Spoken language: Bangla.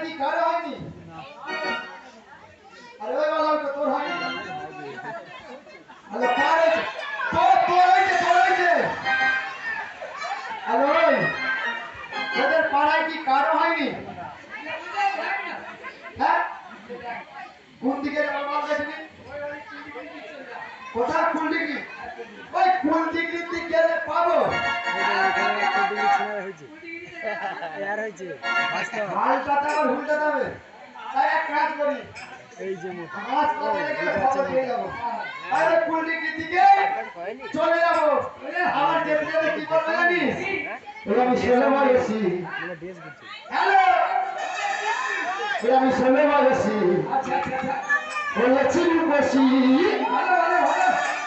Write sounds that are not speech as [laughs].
কি কারও হয়নি হ্যাঁ? কোন দিকে যাবার কোথায় ফুল ডিগ্রি ওই ফুল ডিগ্রির গেলে পাবো। [laughs] এয়ার হয়েছে। বাস্তব মালটা তো আবার উল্টে যাবে তাই এক কাজ করি। এই যে মুখ। মাছ পড়ে গেলে খবর আরে কোন দিকে দিকে চলে যাব। আমার যেতে কি করবে জানিস? এবার আমি ষোলো বলেছি মানে ড্রেস করছে হ্যালো! এবার আমি ষোলো বলেছি বসি। ওদের